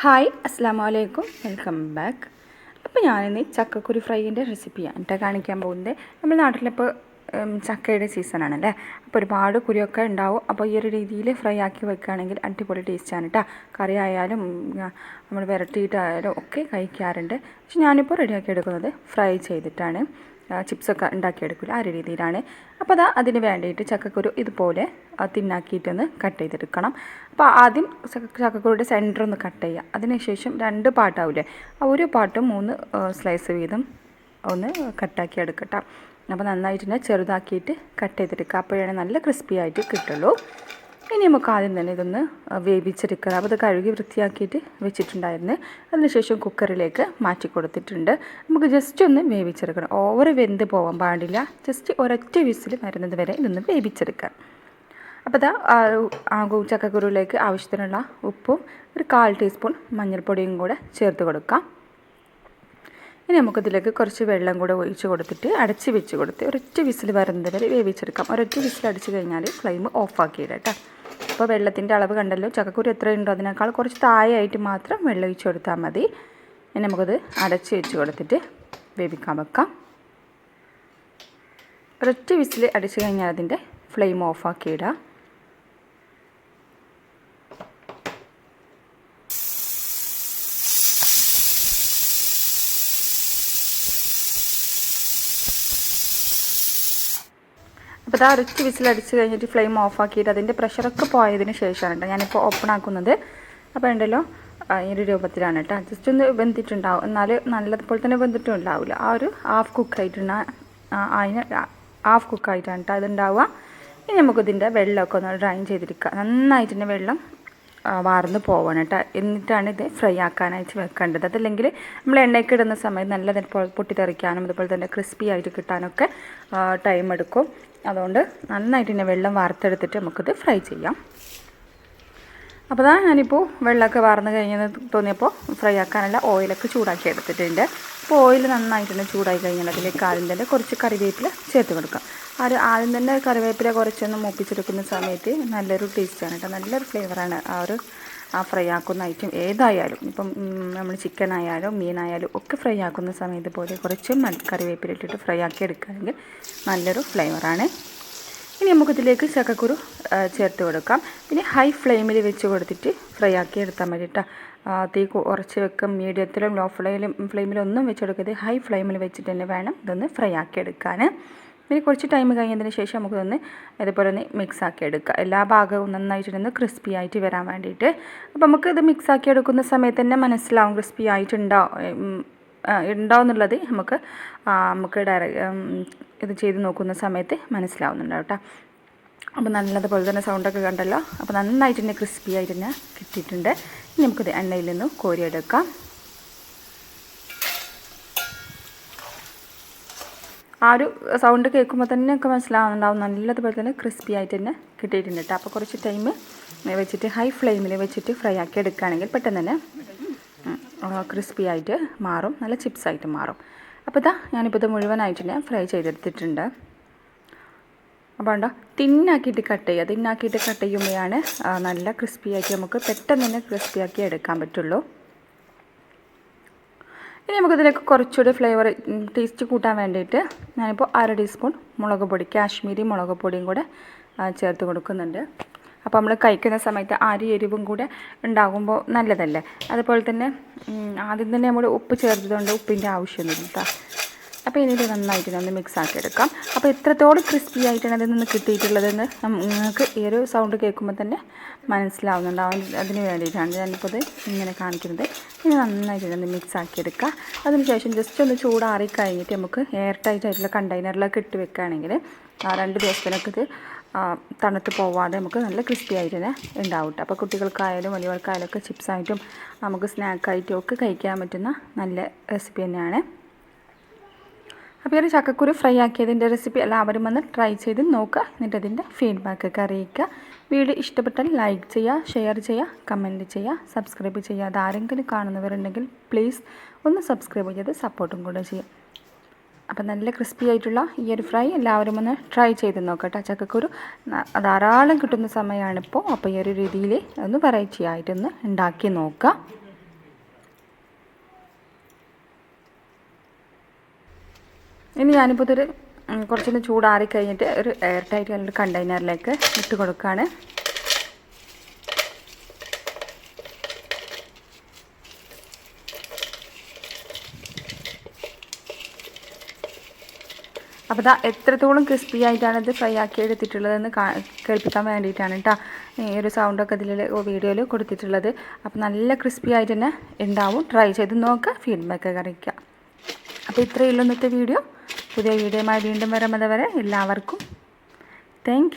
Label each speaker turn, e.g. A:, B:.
A: Hi അസ്സാം വലൈക്കും welcome back. അപ്പോൾ ഞാനിന്ന് ചക്കക്കുരു ഫ്രൈന്റെ റെസിപ്പിയാണ് കേട്ടോ കാണിക്കാൻ പോകുന്നത്. നമ്മൾ നാട്ടിലിപ്പോൾ ചക്കയുടെ സീസണാണല്ലേ? അപ്പോൾ ഒരുപാട് കുരുവൊക്കെ ഉണ്ടാവും. അപ്പോൾ ഈ ഒരു രീതിയിൽ ഫ്രൈ ആക്കി വെക്കുകയാണെങ്കിൽ അടിപൊളി ടേസ്റ്റാണ് കേട്ടോ കറി ആയാലും നമ്മൾ വിരട്ടിയിട്ടായാലും ഒക്കെ കഴിക്കാറുണ്ട്. പക്ഷെ ഞാനിപ്പോൾ റെഡിയാക്കി എടുക്കുന്നത് ഫ്രൈ ചെയ്തിട്ടാണ്. ചിപ്സൊക്കെ ഉണ്ടാക്കിയെടുക്കില്ല ആ ഒരു രീതിയിലാണ്. അപ്പോൾ അതാ അതിന് വേണ്ടിയിട്ട് ചക്കക്കുരു ഇതുപോലെ തിന്നാക്കിയിട്ടൊന്ന് കട്ട് ചെയ്തെടുക്കണം. അപ്പോൾ ആദ്യം ചക്കക്കുരുടെ സെന്റർ ഒന്ന് കട്ട് ചെയ്യുക അതിനുശേഷം രണ്ട് പാട്ടാവില്ലേ ആ ഒരു പാട്ട് മൂന്ന് സ്ലൈസ് വീതം ഒന്ന് കട്ടാക്കി എടുക്കട്ടോ. അപ്പോൾ നന്നായിട്ട് തന്നെ ചെറുതാക്കിയിട്ട് കട്ട് ചെയ്തെടുക്കുക അപ്പോഴാണ് നല്ല ക്രിസ്പി ആയിട്ട് കിട്ടുള്ളൂ. ഇനി നമുക്ക് ആദ്യം തന്നെ ഇതൊന്ന് വേവിച്ചെടുക്കുക. അപ്പോൾ അത് കഴുകി വൃത്തിയാക്കിയിട്ട് വെച്ചിട്ടുണ്ടായിരുന്നു. അതിനുശേഷം കുക്കറിലേക്ക് മാറ്റി കൊടുത്തിട്ടുണ്ട്. നമുക്ക് ജസ്റ്റ് ഒന്ന് വേവിച്ചെടുക്കണം. ഓവർ വെന്ത് പോകാൻ പാടില്ല. ജസ്റ്റ് ഒരൊറ്റ വിസിൽ വരുന്നത് വരെ ഇതൊന്ന് വേവിച്ചെടുക്കാം അപ്പോൾ ഇതാ ചക്കക്കുരുവിലേക്ക് ആവശ്യത്തിനുള്ള ഉപ്പും ഒരു കാൽ ടീസ്പൂൺ മഞ്ഞൾപ്പൊടിയും കൂടെ ചേർത്ത് കൊടുക്കാം. ഇനി നമുക്കിതിലേക്ക് കുറച്ച് വെള്ളം കൂടെ ഒഴിച്ച് കൊടുത്തിട്ട് അടച്ച് വെച്ച് കൊടുത്ത് ഒരൊറ്റ വിസിൽ വരുന്നത് വരെ വേവിച്ചെടുക്കാം. ഒരൊറ്റ വിസിൽ അടിച്ച് കഴിഞ്ഞാൽ ഫ്ലെയിം ഓഫാക്കിയിടാം കേട്ടോ അപ്പോൾ വെള്ളത്തിന്റെ അളവ് കണ്ടല്ലോ. ചക്കക്കുരു എത്ര ഉണ്ടോ അതിനേക്കാൾ കുറച്ച് താഴെയായിട്ട് മാത്രം വെള്ളം ഒഴിച്ച് കൊടുത്താൽ മതി. ഇനി നമുക്കത് അടച്ച് വെച്ച് കൊടുത്തിട്ട് വേവിക്കാൻ വെക്കാം. ഒരൊറ്റ വിസിൽ അടിച്ച് കഴിഞ്ഞാൽ അതിന്റെ ഫ്ലെയിം ഓഫാക്കിയിടാം അപ്പോൾ ഇതാ ഒരൊറ്റ വിസിലടിച്ച് കഴിഞ്ഞിട്ട് ഫ്ലെയിം ഓഫാക്കിയിട്ട് അതിന്റെ പ്രഷറൊക്കെ പോയതിന് ശേഷമാണ് കേട്ടോ ഞാനിപ്പോൾ ഓപ്പൺ ആക്കുന്നത്. അപ്പോൾ ഉണ്ടല്ലോ ഈ ഒരു രൂപത്തിലാണ് കേട്ടോ ജസ്റ്റ് ഒന്ന് വെന്തിട്ടുണ്ടാവും. എന്നാൽ നല്ലതുപോലെ തന്നെ വെന്തിട്ടും ഉണ്ടാവില്ല ആ ഒരു ഹാഫ് കുക്കായിട്ടുള്ള അതിന് ഹാഫ് കുക്കായിട്ടാണ് കേട്ടോ അതുണ്ടാവുക. ഇനി നമുക്കിതിന്റെ വെള്ളമൊക്കെ ഒന്ന് ഡ്രൈൻ ചെയ്തെടുക്കുക നന്നായിട്ട് തന്നെ വെള്ളം വാർന്ന് പോവണം കേട്ടോ എന്നിട്ടാണ് ഇത് ഫ്രൈ ആക്കാനായിട്ട് വെക്കേണ്ടത്. അതല്ലെങ്കിൽ നമ്മൾ എണ്ണയ്ക്ക് ഇടുന്ന സമയത്ത് നല്ല പൊട്ടിത്തെറിക്കാനും അതുപോലെ തന്നെ ക്രിസ്പി ആയിട്ട് കിട്ടാനൊക്കെ ടൈം എടുക്കും. അതുകൊണ്ട് നന്നായിട്ട് ഇനി വെള്ളം വാർത്തെടുത്തിട്ട് നമുക്കിത് ഫ്രൈ ചെയ്യാം. അപ്പോൾ ദാ ഞാനിപ്പോൾ വെള്ളമൊക്കെ വാർന്ന് കഴിഞ്ഞെന്ന് തോന്നിയപ്പോൾ ഫ്രൈ ആക്കാനുള്ള ഓയിലൊക്കെ ചൂടാക്കി എടുത്തിട്ടുണ്ട്. അപ്പോൾ ഓയിൽ നന്നായിട്ട് തന്നെ ചൂടായി കഴിഞ്ഞാൽ അതിലേക്ക് ആദ്യം തന്നെ കുറച്ച് കറിവേപ്പില ചേർത്ത് കൊടുക്കാം. ഒരു ആദ്യം തന്നെ കറിവേപ്പില കുറച്ചൊന്ന് മൂപ്പിച്ചെടുക്കുന്ന സമയത്ത് നല്ലൊരു ടേസ്റ്റാണ് കേട്ടോ നല്ലൊരു ഫ്ലേവറാണ് ആ ഒരു ആ ഫ്രൈ ആക്കുന്ന ഐറ്റം ഏതായാലും ഇപ്പം നമ്മൾ ചിക്കൻ ആയാലും മീനായാലും ഒക്കെ ഫ്രൈ ആക്കുന്ന സമയത്ത് പോലെ കുറച്ച് കറിവേപ്പില ഇട്ടിട്ട് ഫ്രൈ ആക്കി എടുക്കുകയാണെങ്കിൽ നല്ലൊരു ഫ്ലേവറാണ് ഇനി നമുക്കിതിലേക്ക് ചക്കക്കുരു ചേർത്ത് കൊടുക്കാം. പിന്നെ ഹൈ ഫ്ലെയിമിൽ വെച്ച് കൊടുത്തിട്ട് ഫ്രൈ ആക്കി എടുത്താൽ മതി കേട്ടോ തീ കുറച്ച് വെക്കും. മീഡിയത്തിലും ലോ ഫ്ലെയിലും ഫ്ലെയിമിലും ഒന്നും വെച്ചെടുക്കരുത് ഹൈ ഫ്ലെയിമിൽ വെച്ചിട്ട് തന്നെ വേണം ഇതൊന്ന് ഫ്രൈ ആക്കി എടുക്കാൻ. പിന്നെ കുറച്ച് ടൈം കഴിഞ്ഞതിന് ശേഷം നമുക്കിതൊന്ന് ഇതുപോലെ ഒന്ന് മിക്സ് ആക്കി എടുക്കുക എല്ലാ ഭാഗവും നന്നായിട്ടൊന്ന് ക്രിസ്പി ആയിട്ട് വരാൻ വേണ്ടിയിട്ട്. അപ്പോൾ നമുക്ക് ഇത് മിക്സ് ആക്കി എടുക്കുന്ന സമയത്ത് തന്നെ മനസ്സിലാവും ക്രിസ്പി ആയിട്ടുണ്ടോ ഉം, ഉണ്ടോ എന്നുള്ളത് നമുക്ക് നമുക്ക് ഡയറക്റ്റ് ഇത് ചെയ്ത് നോക്കുന്ന സമയത്ത് മനസ്സിലാവുന്നുണ്ട് കേട്ടോ. അപ്പോൾ നല്ലതുപോലെ തന്നെ സൗണ്ടൊക്കെ കണ്ടല്ലോ. അപ്പോൾ നന്നായിട്ട് തന്നെ ക്രിസ്പി ആയിട്ട് തന്നെ കിട്ടിയിട്ടുണ്ട്. ഇനി നമുക്കിത് എണ്ണയിൽ നിന്ന് കോരിയെടുക്കാം. ആ ഒരു സൗണ്ട് കേൾക്കുമ്പോൾ തന്നെ ഒക്കെ മനസ്സിലാവുന്നുണ്ടാവും. നല്ലതുപോലെ തന്നെ ക്രിസ്പി ആയിട്ട് തന്നെ കിട്ടിയിട്ടുണ്ട് കേട്ടോ അപ്പോൾ കുറച്ച് ടൈം വെച്ചിട്ട് ഹൈ ഫ്ലെയിമിൽ വെച്ചിട്ട് ഫ്രൈ ആക്കി എടുക്കുകയാണെങ്കിൽ പെട്ടെന്ന് തന്നെ ക്രിസ്പി ആയിട്ട് മാറും. നല്ല ചിപ്സ് ആയിട്ട് മാറും. അപ്പോൾ ഇതാ ഞാനിപ്പോൾ ഇത് മുഴുവനായിട്ട് ഞാൻ ഫ്രൈ ചെയ്തെടുത്തിട്ടുണ്ട്. അപ്പോൾ ഉണ്ടോ തിന്നാക്കിയിട്ട് കട്ട് ചെയ്യുക. തിന്നാക്കിയിട്ട് കട്ട് ചെയ്യുമ്പോഴാണ് നല്ല ക്രിസ്പി ആക്കി നമുക്ക് പെട്ടെന്ന് തന്നെ ക്രിസ്പി ആക്കി എടുക്കാൻ പറ്റുള്ളൂ. ഇനി നമുക്കിതിലേക്ക് കുറച്ചുകൂടി ഫ്ലേവർ ടേസ്റ്റ് കൂട്ടാൻ വേണ്ടിയിട്ട് ഞാനിപ്പോൾ അര ടീസ്പൂൺ മുളക് പൊടി കാശ്മീരി മുളക് പൊടിയും കൂടെ ചേർത്ത് കൊടുക്കുന്നുണ്ട്. അപ്പോൾ നമ്മൾ കഴിക്കുന്ന സമയത്ത് അരി എരിവും കൂടെ ഉണ്ടാകുമ്പോൾ നല്ലതല്ലേ? അതുപോലെ തന്നെ ആദ്യം തന്നെ നമ്മൾ ഉപ്പ് ചേർത്തതുകൊണ്ട് ഉപ്പിന്റെ ആവശ്യമൊന്നുമില്ല. കേട്ടോ അപ്പോൾ ഇനി ഇത് നന്നായിട്ട് ഒന്ന് മിക്സ് ആക്കി എടുക്കാം അപ്പോൾ എത്രത്തോളം ക്രിസ്പി ആയിട്ടാണ് ഇതിൽ നിന്ന് കിട്ടിയിട്ടുള്ളതെന്ന് നിങ്ങൾക്ക് ഈ ഒരു സൗണ്ട് കേൾക്കുമ്പോൾ തന്നെ മനസ്സിലാവുന്നുണ്ടാവും അതിന് വേണ്ടിയിട്ടാണ് ഞാനിപ്പോൾ ഇത് ഇങ്ങനെ കാണിക്കുന്നത്. ഇനി നന്നായിട്ട് ഒന്ന് മിക്സ് ആക്കി എടുക്കുക അതിനുശേഷം ജസ്റ്റ് ഒന്ന് ചൂടാറി കഴിഞ്ഞിട്ട് നമുക്ക് എയർ ടൈറ്റ് ആയിട്ടുള്ള കണ്ടെയ്നറിലൊക്കെ ഇട്ട് വെക്കുകയാണെങ്കിൽ ആ രണ്ട് ദിവസത്തിനൊക്കെ ഇത് തണുത്ത് പോവാതെ നമുക്ക് നല്ല ക്രിസ്പി ആയിട്ട് തന്നെ ഉണ്ടാവും കേട്ടോ അപ്പോൾ കുട്ടികൾക്കായാലും വലിയവർക്കായാലും ഒക്കെ ചിപ്സായിട്ടും നമുക്ക് സ്നാക്കായിട്ടും ഒക്കെ കഴിക്കാൻ പറ്റുന്ന നല്ല റെസിപ്പി തന്നെയാണ്. അപ്പോൾ ഈ ഒരു ചക്കക്കുരു ഫ്രൈ ആക്കിയതിന്റെ റെസിപ്പി എല്ലാവരും വന്ന് ട്രൈ ചെയ്ത് നോക്കുക. എന്നിട്ട് അതിന്റെ ഫീഡ്ബാക്കൊക്കെ അറിയിക്കുക. വീഡിയോ ഇഷ്ടപ്പെട്ടാൽ ലൈക്ക് ചെയ്യുക ഷെയർ ചെയ്യുക കമന്റ് ചെയ്യുക സബ്സ്ക്രൈബ് ചെയ്യുക. അത് ആരെങ്കിലും കാണുന്നവരുണ്ടെങ്കിൽ പ്ലീസ് ഒന്ന് സബ്സ്ക്രൈബ് ചെയ്ത് സപ്പോർട്ടും കൂടെ ചെയ്യുക. അപ്പം നല്ല ക്രിസ്പി ആയിട്ടുള്ള ഈ ഒരു ഫ്രൈ എല്ലാവരും ഒന്ന് ട്രൈ ചെയ്ത് നോക്കട്ടെ. ചക്കക്കുരു ധാരാളം കിട്ടുന്ന സമയമാണിപ്പോൾ അപ്പോൾ ഈ ഒരു രീതിയിൽ ഒന്ന് വെറൈറ്റി ആയിട്ടൊന്ന് ഉണ്ടാക്കി നോക്കുക. ഇനി ഞാനിപ്പോൾ ഇതൊരു കുറച്ചൊന്ന് ചൂടാറി കഴിഞ്ഞിട്ട് ഒരു എയർ ടൈറ്റ് ഒരു കണ്ടെയ്നറിലേക്ക് ഇട്ട് കൊടുക്കുകയാണ് അപ്പോൾ ഇതാ എത്രത്തോളം ക്രിസ്പി ആയിട്ടാണ് ഇത് ഫ്രൈ ആക്കി എടുത്തിട്ടുള്ളതെന്ന് കേൾപ്പിക്കാൻ വേണ്ടിയിട്ടാണ് കേട്ടോ ഈ ഒരു സൗണ്ടൊക്കെ ഇതിൽ വീഡിയോയിൽ കൊടുത്തിട്ടുള്ളത്. അപ്പോൾ നല്ല ക്രിസ്പി ആയിട്ട് തന്നെ ഉണ്ടാവും. ട്രൈ ചെയ്ത് നോക്കുക ഫീഡ്ബാക്ക് അറിയിക്കുക അപ്പോൾ ഇത്രയുള്ള ഇന്നത്തെ വീഡിയോ പുതിയ വീഡിയോയുമായി വീണ്ടും വരാം വരെ എല്ലാവർക്കും. താങ്ക്